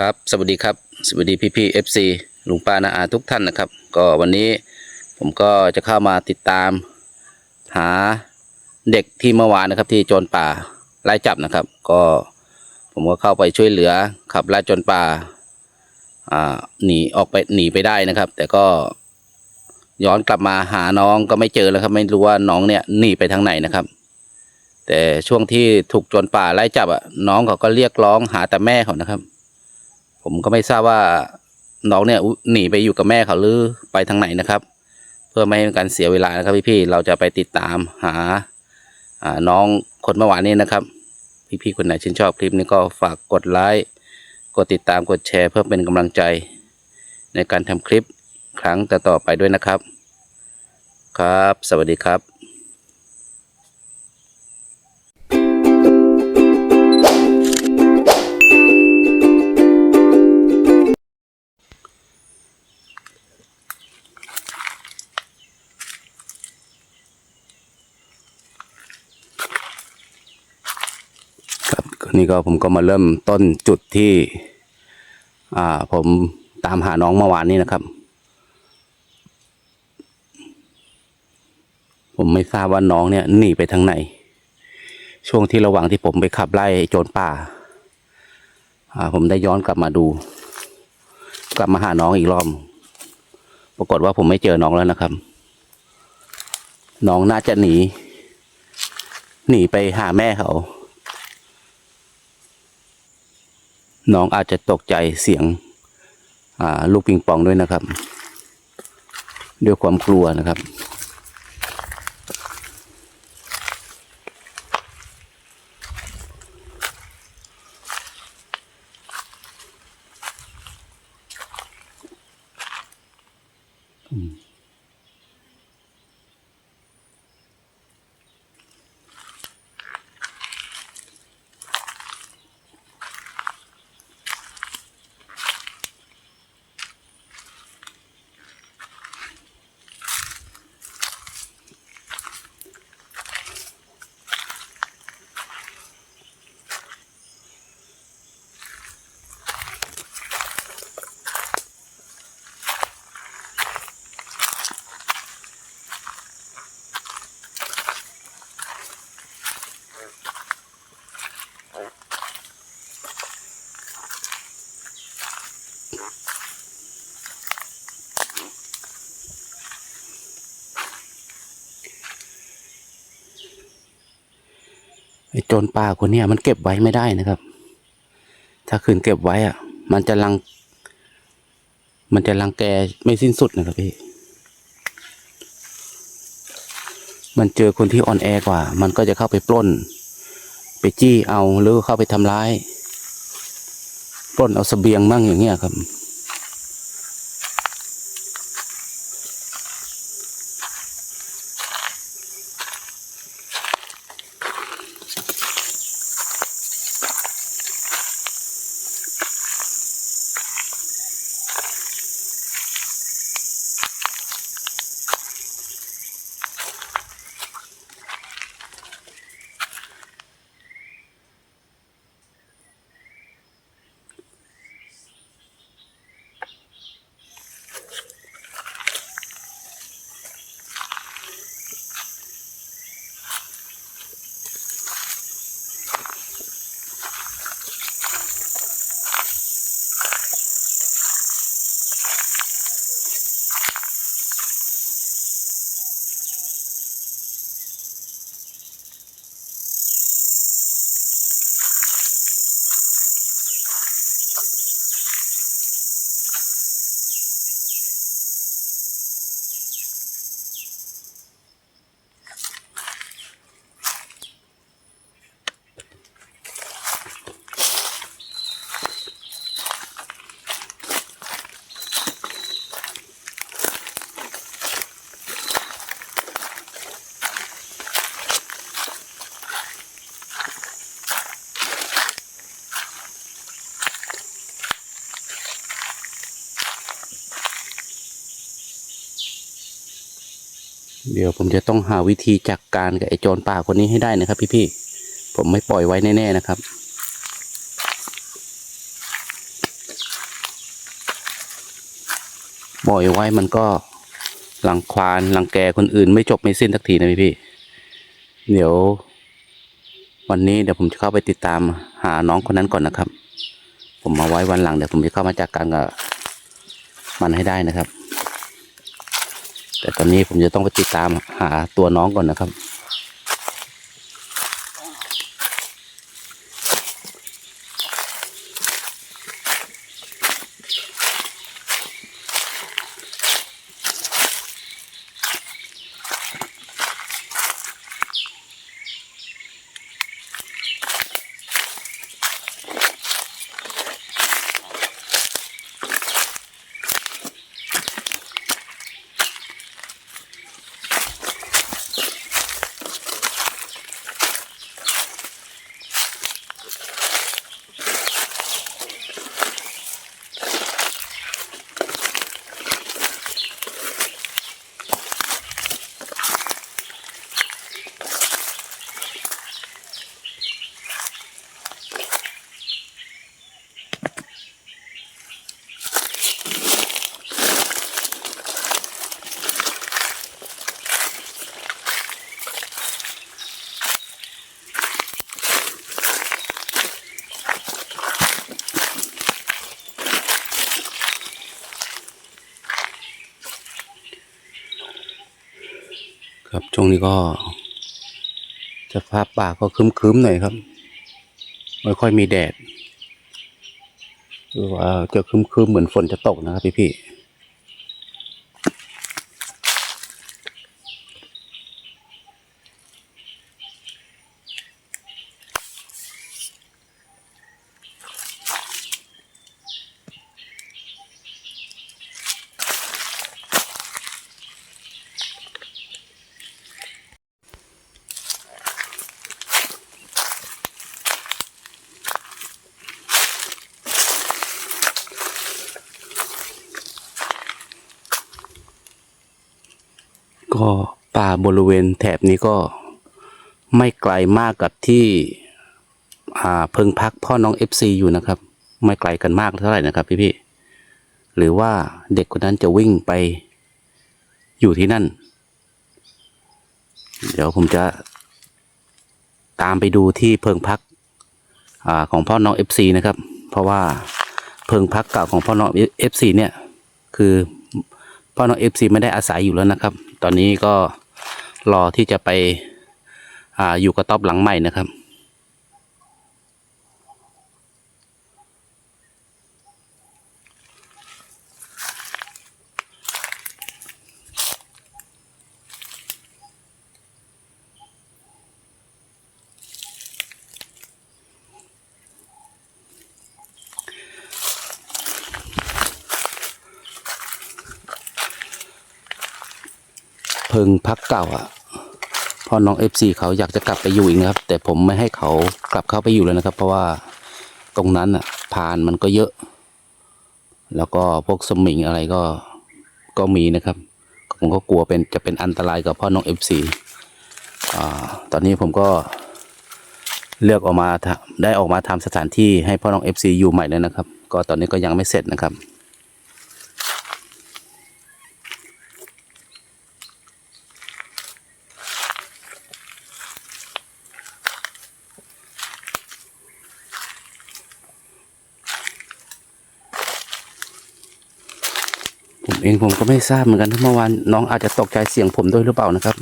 ครับ สวัสดีครับ สวัสดีพี่พี่เอฟซีลุงป้านาอาทุกท่านนะครับ ก็วันนี้ผมก็จะเข้ามาติดตาม หาเด็กที่เมื่อวานนะครับ ที่โจรป่าไล่จับนะครับ ก็ผมก็เข้าไปช่วยเหลือขับไล่โจรป่าอ่าหนีออกไปหนีไปได้นะครับ แต่ก็ย้อนกลับมาหาน้องก็ไม่เจอแล้วครับ ไม่รู้ว่าน้องเนี่ยหนีไปทางไหนนะครับ แต่ช่วงที่ถูกโจรป่าไล่จับอะน้องเขาก็เรียกร้องหาแต่แม่เขานะครับ ผมก็ไม่ทราบว่าน้องเนี่ยหนีไปอยู่กับแม่เขาหรือไปทางไหนนะครับ เพื่อไม่ให้การเสียเวลานะครับพี่ๆเราจะไปติดตามหาอ่าน้องคนเมื่อวานนี้นะครับ พี่ๆคนไหนชื่นชอบคลิปนี้ก็ฝากกดไลค์กดติดตามกดแชร์เพื่อเป็นกำลังใจ ในการทำคลิปครั้งต่อๆไปด้วยนะครับ ครับ สวัสดีครับ นี่ก็ผมก็มาเริ่มต้นจุดที่ อ่า ผมตามหาน้องเมื่อวานนี้นะครับ ผมไม่ทราบว่าน้องเนี่ยหนีไปทางไหน ช่วงที่ระหว่างที่ผมไปขับไล่โจรป่า อ่า ผมได้ย้อนกลับมาดู กลับมาหาน้องอีกรอบ ปรากฏว่าผมไม่เจอน้องแล้วนะครับ น้องน่าจะหนี หนีไปหาแม่เขา น้องอาจจะตกใจเสียงลูกปิงปองด้วยนะครับ ด้วยความกลัวนะครับ ไอ้โจรป่าคนนี้มันเก็บไว้ไม่ได้นะครับ ถ้าคืนเก็บไว้อะมันจะรัง มันจะรังแกไม่สิ้นสุดนะครับพี่ มันเจอคนที่อ่อนแอกว่า มันก็จะเข้าไปปล้น ไปจี้เอาหรือเข้าไปทำร้าย ปล้นเอาเสบียงมั่งอย่างเงี้ยครับ เดี๋ยวผมจะต้องหาวิธีจัดกการกับไอ้โจรป่าคนนี้ให้ได้นะครับ พี่ๆ ผมไม่ปล่อยไว้แน่ๆนะครับ ปล่อยไว้มันก็หลังควานหลังแกคนอื่นไม่จบไม่สิ้นสักทีนะพี่ๆ เดี๋ยว วันนี้เดี๋ยวผมจะเข้าไปติดตามหาน้องคนนั้นก่อนนะครับ ผมมาไว้วันหลังเดี๋ยวผมจะเข้ามาจัดกการกับมันให้ได้นะครับ แต่ตอนนี้ผมจะต้องไปติดตามหาตัวน้องก่อนนะครับ วงนี้ก็สภาพป่าก็คึ้มๆหน่อยครับ ไม่ค่อยมีแดดหรือว่าจะคึ้มๆเหมือนฝนจะตกนะครับพี่ๆ ก็ป่าบริเวณแถบนี้ก็ไม่ไกลมากกับที่เพิงพักพ่อน้องเอฟซีอยู่นะครับ ไม่ไกลกันมากเท่าไหร่นะครับพี่พี่ๆหรือว่าเด็กคนนั้นจะวิ่งไปอยู่ที่นั่น เดี๋ยวผมจะตามไปดูที่เพิงพักอของพ่อน้องเอฟซีนะครับ เพราะว่าเพิงพักเก่าของพ่อน้องเอฟซีเนี่ย คือ พ่อน้องเอฟซีไม่ได้อาศัยอยู่แล้วนะครับ ตอนนี้ก็รอที่จะไปออยู่กระต๊อบหลังใหม่นะครับ พิงพักเก่าอะพ่อน้องเอฟซีเขาอยากจะกลับไปอยู่อีกนะครับ แต่ผมไม่ให้เขากลับเข้าไปอยู่แล้วนะครับ เพราะว่าตรงนั้นอะพานมันก็เยอะ แล้วก็พวกสมิงอะไรก็ก็มีนะครับผมก็กลัวเป็นจะเป็นอันตรายกับพ่อน้องเอฟซีอ่าตอนนี้ผมก็เลือกออกมาได้ออกมาทำสถานที่ให้พ่อน้องเอฟซีอยู่ใหม่แล้วนะครับ ก็ตอนนี้ก็ยังไม่เสร็จนะครับ เองผมก็ไม่ทราบเหมือนกันเมื่อวานน้องอาจจะตกใจเสียงผมด้วยหรือเปล่านะครับ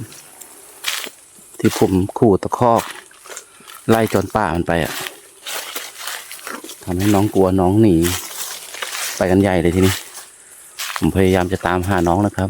ที่ผมขู่ตะคอกไล่จนป่ามันไปอะทำให้น้องกลัวน้องหนีไปกันใหญ่เลยทีนี้ ผมพยายามจะตามหาน้องนะครับ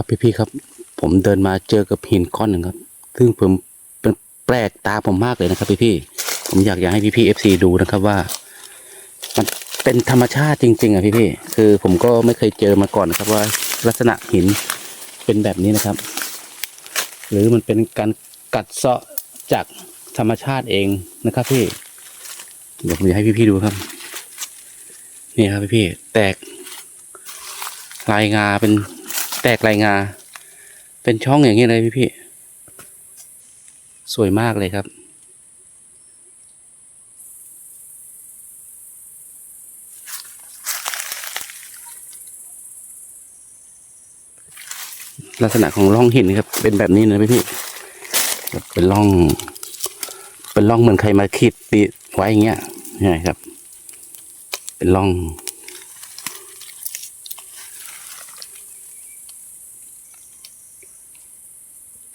ครับพี่ๆครับ ผมเดินมาเจอกับหินก้อนหนึ่งครับ ซึ่งผมเป็นแปลกตาผมมากเลยนะครับพี่ๆผมอยากอยากให้พี่ๆเอฟซีดูนะครับว่า มันเป็นธรรมชาติจริง ๆ อะพี่ๆคือผมก็ไม่เคยเจอมาก่อนนะครับว่าลักษณะหินเป็นแบบนี้นะครับ หรือมันเป็นการกัดเซาะจากธรรมชาติเองนะครับพี่ เดี๋ยวผมจะให้พี่ๆดูครับ นี่ครับพี่ๆแตกลายงาเป็น แตกลายงา เป็นช่องอย่างนี้เลยพี่ๆสวยมากเลยครับ ลักษณะของร่องหินครับ เป็นแบบนี้นะพี่พี่เป็นร่อง เป็นร่องเหมือนใครมาขีดปีไว้อย่างเงี้ยใช่ครับ เป็นร่อง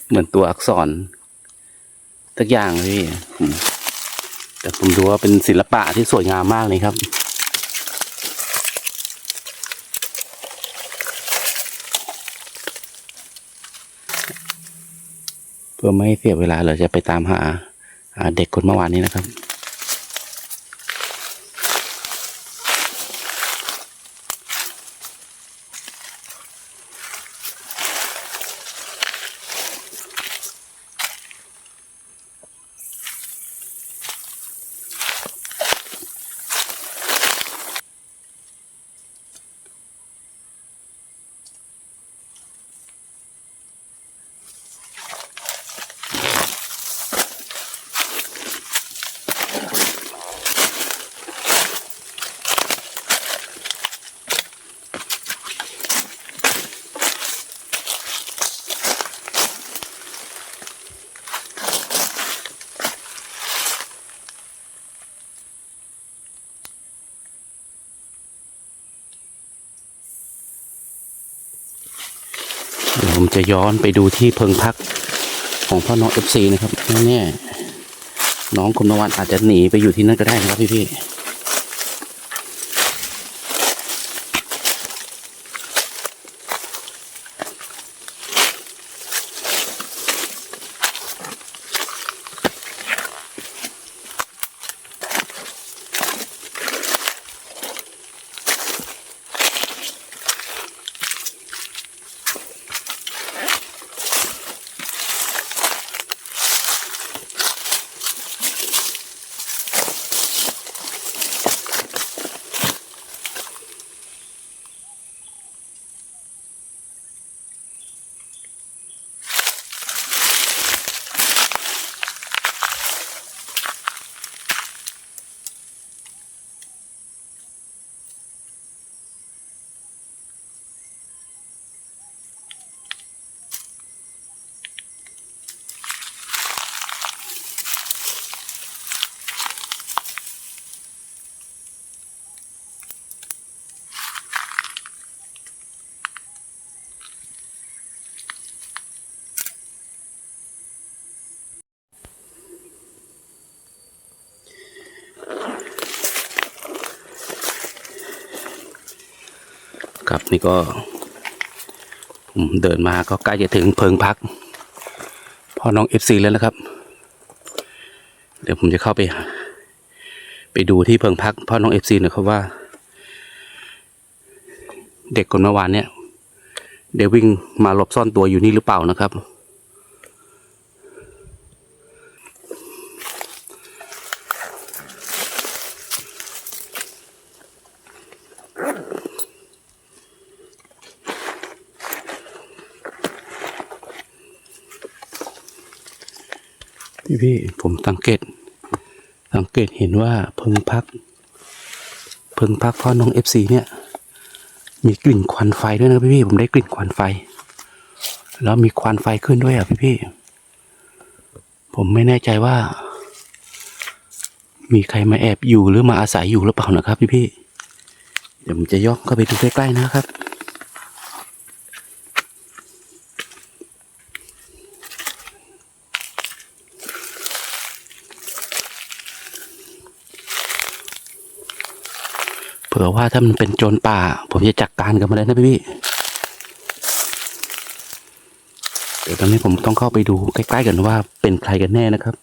เหมือนตัวอักษรสักอย่างเลยพี่แต่ผมดูว่าเป็นศิลปะที่สวยงามมากเลยครับเพื่อไม่เสียเวลาเราจะไปตามหาเด็กคนเมื่อวานนี้นะครับ ผมจะย้อนไปดูที่เพิงพักของพ่อน้องเอฟซีนะครับไม่แน่น้องคุณนวันอาจจะหนีไปอยู่ที่นั่นก็ได้นะครับพี่พี่ ครับนี่ก็ผมเดินมาก็ใกล้จะถึงเพิงพักพ่อน้องเอฟซีแล้วนะครับ เดี๋ยวผมจะเข้าไป ไปดูที่เพิงพักพ่อน้องเอฟซีหน่อยครับว่า เด็กคนเมื่อวานเนี่ยเดี๋ยววิ่งมาหลบซ่อนตัวอยู่นี่หรือเปล่านะครับ พี่พี่ผมสังเกต สังเกตเห็นว่าเพิงพัก เพิงพักพ่อน้องเอฟซีเนี่ย มีกลิ่นควันไฟด้วยนะพี่พี่ผมได้กลิ่นควันไฟ แล้วมีควันไฟขึ้นด้วยอะพี่พี่ผมไม่แน่ใจว่า มีใครมาแอบอยู่หรือมาอาศัยอยู่หรือเปล่านะครับ พี่พี่เดี๋ยวผมจะย่องเข้าไปดูใกล้ๆนะครับ อว่าถ้ามันเป็นโจรป่า ผมจะจัดกการกับมันเลยนะพี่พี่เดี๋ยวตอนนี้ผมต้องเข้าไปดูใกล้ๆกันว่าเป็นใครกันแน่นะครับ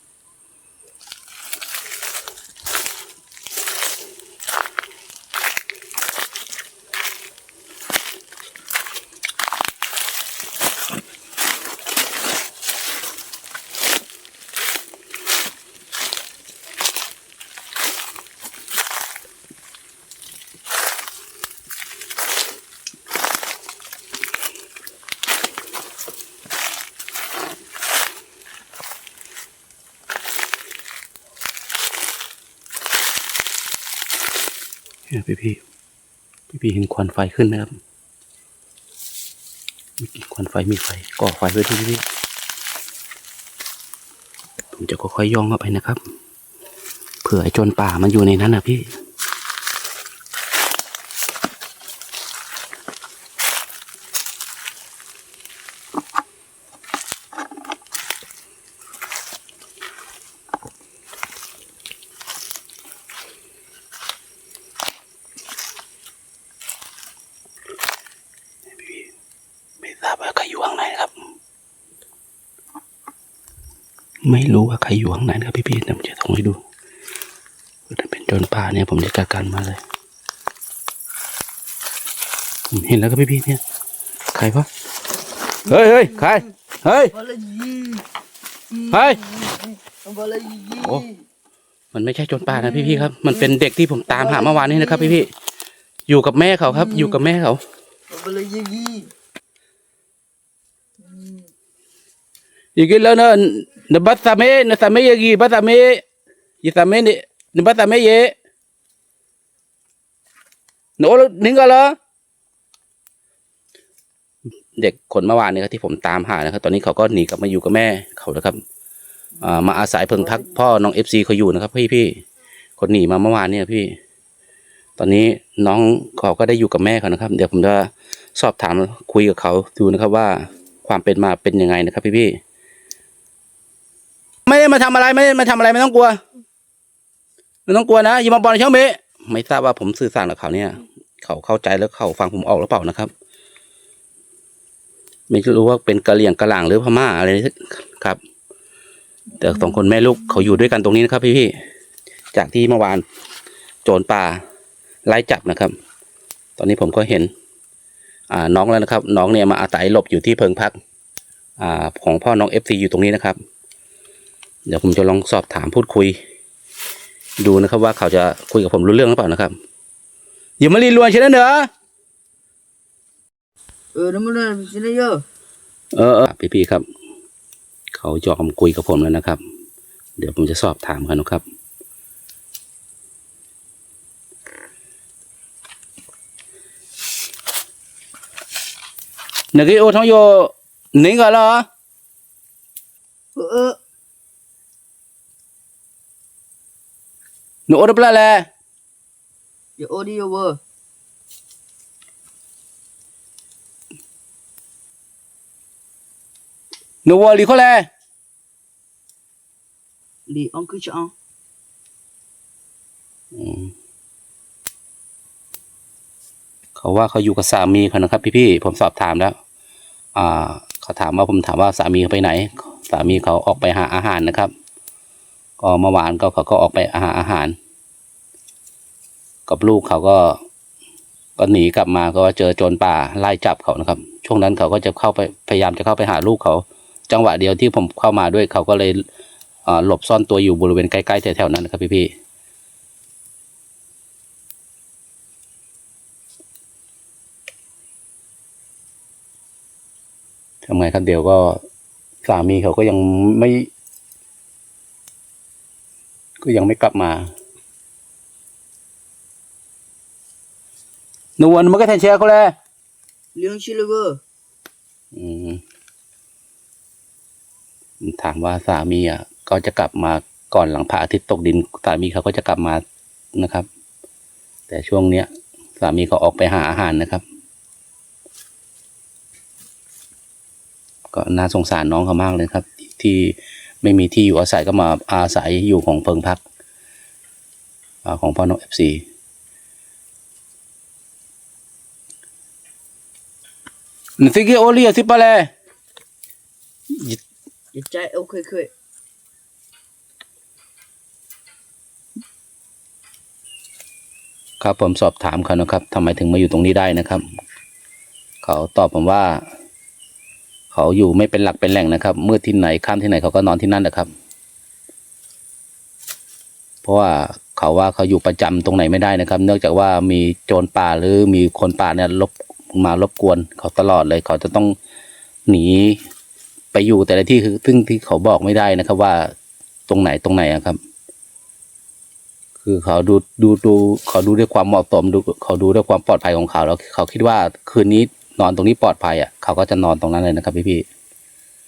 พี่เห็นควันไฟขึ้นนะครับ มีควันไฟมีไฟก่อไฟไว้ด้วยพี่พี่ผมจะค่อยๆย่องเข้าไปนะครับ เผื่อไอ้จนป่ามันอยู่ในนั้นนะพี่ ไม่ทราบว่าใครอยู่ข้างในนะครับ ไม่รู้ว่า ใครอยู่ข้างในนะครับพี่ๆแต่ผมจะส่งให้ดูถ้าเป็นโจรป่าเนี่ยผมจะจัดการมาเลยเห็นแล้วครับพี่ๆเนี่ยใครวะเฮ้ยเฮ้ยใครเฮ้ยเฮ้ยโอ้มันไม่ใช่โจรป่านะพี่ๆครับ มันเป็นเด็กที่ผมตามหาเมื่อวานนี้นะครับพี่ๆอยู่กับแม่เขาครับ อยู่กับแม่เขา Bola G. Iki lo no nebat same na same ye gi ba same ye same ni nebat same ye no lo ninga lo เด็กคนเมื่อวานนี้ครับที่ผมตามหานะครับ ตอนนี้เขาก็หนีกลับมาอยู่กับแม่เขาแล้วครับมาอาศัยเพิงพักพ่อน้องเอฟซีเขาอยู่นะครับพี่พี่คนหนีมาเมื่อวานเนี่ยพี่ ตอนนี้น้องเขาก็ได้อยู่กับแม่เขานะครับ เดี๋ยวผมจะสอบถามคุยกับเขาดูนะครับว่าความเป็นมาเป็นยังไงนะครับ พี่พี่ ไม่ได้มาทำอะไรไม่ได้มาทำอะไรไม่ต้องกลัวไม่ต้องกลัวนะย่มบอลช่องเบะไม่ทราบว่าผมสื่อสารกับเขาเนี่ย เขาเข้าใจแล้วเขาฟังผมออกหรือเปล่านะครับ ไม่รู้ว่าเป็นกะเหรี่ยงกะหล่างหรือพม่าอะไรครับ แต่สองคนแม่ลูกเขาอยู่ด้วยกันตรงนี้นะครับ พี่พี่จากที่เมื่อวานโจรป่าไล่จับนะครับ ตอนนี้ผมก็เห็น อ่าน้องแล้วนะครับ น้องเนี่ยมาอาศัยหลบอยู่ที่เพิงพัก อ่า ของพ่อน้องเอฟซีอยู่ตรงนี้นะครับ เดี๋ยวผมจะลองสอบถามพูดคุย ดูนะครับว่าเขาจะคุยกับผมรู้เรื่องหรือเปล่านะครับอย่ามาลีลวนใช่ไหมเนอะ Eh, nama dah sini yo. เออเออพี่พี่ๆครับ เขายอมคุยกับผมแล้วนะครับ เดี๋ยวผมจะสอบถามกันนะครับ nãy cái ô thông vô nín gọi là Eh, eh. nó ô đập lại là Yo odi yo wo. nó vô đi khó là Li on ku cha. เขาว่าเขาอยู่กับสามีเขานะครับ พี่ๆผมสอบถามแล้ว อ่าเขาถามว่าผมถามว่าสามีเขาไปไหน สามีเขาออกไปหาอาหารนะครับ ก็เมื่อวานก็เขาก็ออกไปหาอาหาร กับลูกเขาก็ก็หนีกลับมาก็เจอโจรป่าไล่จับเขานะครับ ช่วงนั้นเขาก็จะเข้าไปพยายามจะเข้าไปหาลูกเขา จังหวะเดียวที่ผมเข้ามาด้วยเขาก็เลยหลบซ่อนตัวอยู่บริเวณใกล้ๆแถวๆนั้นนะครับพี่ๆทำไงครับเดี๋ยวก็สามีเขาก็ยังไม่ ก็ยังไม่กลับมา หนูวันมันก็แทนเชียร์เขาเลย Liang sila wo. อืมถามว่าสามีอะ ก็จะกลับมาก่อนหลังพระอาทิตย์ตกดิน สามีเขาก็จะกลับมานะครับ แต่ช่วงเนี้ย สามีเขาออกไปหาอาหารนะครับ ก็น่าสงสารน้องเขามากเลยครับ ที่ไม่มีที่อยู่อาศัยก็มาอาศัยอยู่ของเพิงพักอาของพ่อน้องเอฟซี นสิกิโอเลียสิปะเลอย่าใจโอเคเคยครับผมสอบถามเขานะครับทำไมถึงมาอยู่ตรงนี้ได้นะครับ เขาตอบผมว่า เขาอยู่ไม่เป็นหลักเป็นแหล่งนะครับมืดที่ไหนค่ำที่ไหนเขาก็นอนที่นั่นนะครับ เพราะว่าเขาว่าเขาอยู่ประจำตรงไหนไม่ได้นะครับ เนื่องจากว่ามีโจรป่าหรือมีคนป่าเนี่ยลบ มารบกวนเขาตลอดเลย เขาจะต้องหนีไปอยู่แต่ละที่คือซึ่งที่เขาบอกไม่ได้นะครับ ว่าตรงไหนตรงไหนครับ คือเขาดูดูดูเขาดูด้วยความเหมาะสมดูเขาดูด้วยความปลอดภัยของเขาแล้ว เขาคิดว่าคืนนี้นอนตรงนี้ปลอดภัยอะ เขาก็จะนอนตรงนั้นเลยนะครับ พี่พี่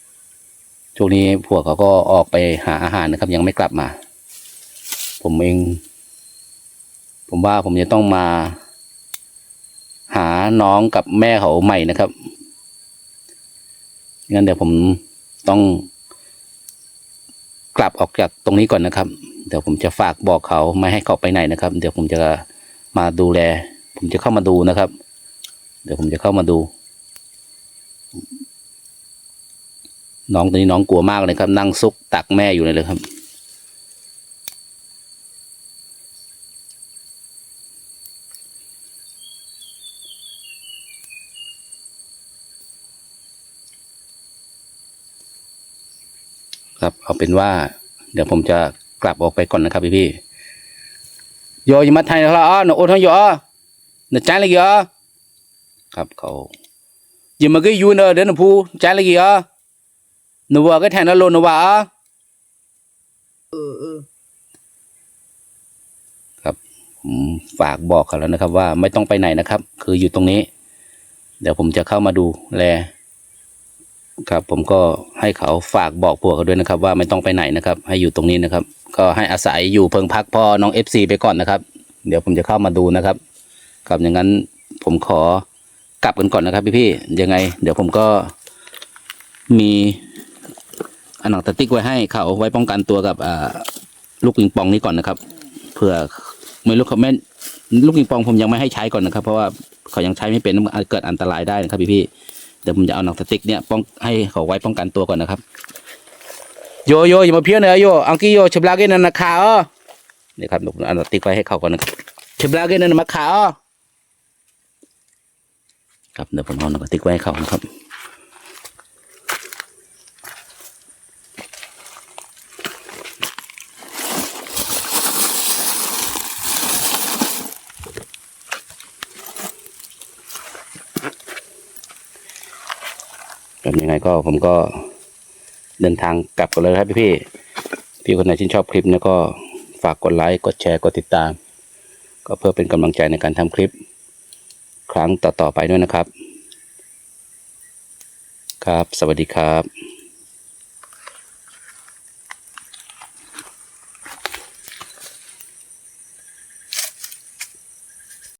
ๆช่วงนี้พวกเขาก็ออกไปหาอาหารนะครับ ยังไม่กลับมา ผมเอง ผมว่าผมจะต้องมา หาน้องกับแม่เขาใหม่นะครับงั้นเดี๋ยวผมต้องกลับออกจากตรงนี้ก่อนนะครับ เดี๋ยวผมจะฝากบอกเขาไม่ให้เขาไปไหนนะครับ เดี๋ยวผมจะมาดูแล ผมจะเข้ามาดูนะครับ เดี๋ยวผมจะเข้ามาดู น้องตอนนี้น้องกลัวมากเลยครับ นั่งซุกตักแม่อยู่เลยครับ ครับ เอาเป็นว่า เดี๋ยวผมจะกลับออกไปก่อนนะครับพี่พี่ๆโยอยามาไทยแล้วอ๋อหนูโอ้ทั้งโยอ๋อหนูจ้างเลยกี่อ๋อครับเขาอย่ามาก็อยู่เนอะเดี๋ยวหนูพูจ้างเลยกี่อ๋อหนูว่าก็แทนแล้วโลหนูว่าอ๋อเออเออผมฝากบอกเขาแล้วนะครับ ว่าไม่ต้องไปไหนนะครับ คืออยู่ตรงนี้ เดี๋ยวผมจะเข้ามาดูแล ครับ ผมก็ให้เขาฝากบอกพวกเขาด้วยนะครับ ว่าไม่ต้องไปไหนนะครับ ให้อยู่ตรงนี้นะครับ ก็ให้อาศัยอยู่เพิงพักพ่อน้องเอฟซีไปก่อนนะครับ เดี๋ยวผมจะเข้ามาดูนะครับครับอย่างนั้นผมขอกลับกันก่อนนะครับ พี่ๆยังไง เดี๋ยวผมก็มีอันหนังตะติ๊กไว้ให้เขาไว้ป้องกันตัวกับลูกปิงปองนี้ก่อนนะครับเพื่อไม่รู้เขาแม่ลูกปิงปองผมยังไม่ให้ใช้ก่อนนะครับ เพราะว่าเขายังใช้ไม่เป็นเกิดอันตรายได้นะครับพี่ๆ เดี๋ยวผมจะเอาหนังสติ๊กเนี่ยป้องให้เขาไว้ป้องกันตัวก่อนนะครับ โยโยอย่ามาเพี้ยนเลยโยอังกี้โยเชบลาเกนันนะขาอ๋อนี่ครับผมเอาหนังสติ๊กไว้ให้เขาก่อนนะครับเชบลาเกนันมาขาอ๋อครับเดี๋ยวผมเอาหนังสติ๊กไว้ให้เขานะครับ ยังไงก็ผมก็เดินทางกลับกันเลยครับพี่พี่ๆพี่คนไหนที่นชอบคลิปเนี่ยก็ฝากกดไลค์กดแชร์กดติดตาม ก็เพื่อเป็นกำลังใจในการทำคลิป ครั้งต่อๆไปด้วยนะครับ ครับ สวัสดีครับ